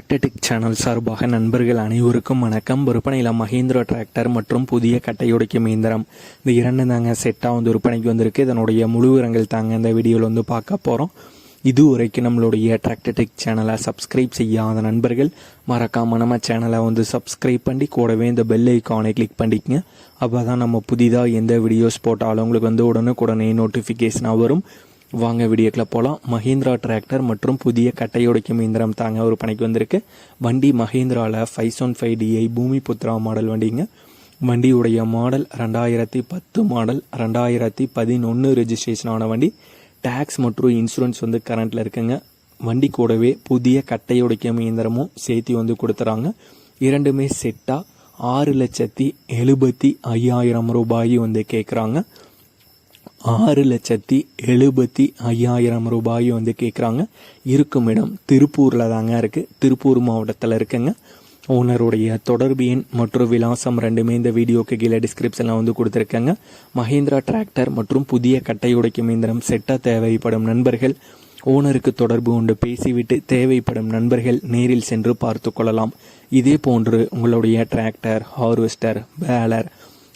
டிராக்டடிக் channel சார்பாக நண்பர்கள் அனைவருக்கும் வணக்கம். விற்பனையில் மஹேந்திரா டிராக்டர் மற்றும் புதிய கட்டையுடைக்கும் இயந்திரம் இந்த இரண்டு தாங்க செட்டாக வந்து விற்பனைக்கு வந்திருக்கு. இதனுடைய முழு விவரங்கள் தாங்க இந்த வீடியோவில் வந்து பார்க்க போகிறோம் இது வரைக்கும் நம்மளுடைய டிராக்டடிக் சேனலை சப்ஸ்கிரைப் செய்யாத நண்பர்கள் மறக்காமல் நம்ம சேனலை வந்து சப்ஸ்கிரைப் பண்ணி கூடவே இந்த பெல் ஐக்கானை கிளிக் பண்ணிக்கங்க. அப்போ தான் நம்ம புதிதாக எந்த வீடியோஸ் போட்டாலும் உங்களுக்கு வந்து உடனுக்குடனே நோட்டிஃபிகேஷனாக வரும். வாங்க வீடியோக்குள்ள போகலாம் மஹேந்திரா டிராக்டர் மற்றும் புதிய கட்டையுடைக்கும் இயந்திரம் தாங்க ஒரு பணிக்கு வந்திருக்கு. வண்டி மஹேந்திராவில் five one five DI Bhoomi Putra model வண்டிங்க. வண்டியுடைய மாடல் ரெண்டாயிரத்தி பத்து மாடல் ரெண்டாயிரத்தி பதினொன்று ரெஜிஸ்ட்ரேஷன் ஆன வண்டி. டேக்ஸ் மற்றும் இன்சூரன்ஸ் வந்து கரண்ட்டில் இருக்குங்க. வண்டி கூடவே புதிய கட்டையுடைக்கும் இயந்திரமும் சேர்த்து வந்து கொடுத்துறாங்க. இரண்டுமே செட்டாக ஆறு லட்சத்தி எழுபத்தி ஐயாயிரம் ரூபாய் வந்து கேட்குறாங்க ஆறு லட்சத்தி எழுபத்தி ஐயாயிரம் ரூபாய் வந்து கேட்குறாங்க இருக்கும் இடம் திருப்பூரில் தாங்க இருக்குது திருப்பூர் மாவட்டத்தில் இருக்குங்க. ஓனருடைய தொடர்பு எண் மற்றும் விலாசம் ரெண்டுமே இந்த வீடியோக்கு கீழே டிஸ்கிரிப்ஷனில் வந்து கொடுத்துருக்கேங்க. மஹேந்திரா டிராக்டர் மற்றும் புதிய கட்டை உடைக்கும் இயந்திரம் செட்டாக தேவைப்படும் நண்பர்கள். ஓனருக்கு தொடர்பு கொண்டு பேசிவிட்டு தேவைப்படும் நண்பர்கள் நேரில் சென்று பார்த்து கொள்ளலாம். இதே போன்று உங்களுடைய டிராக்டர் ஹார்வெஸ்டர் பேலர்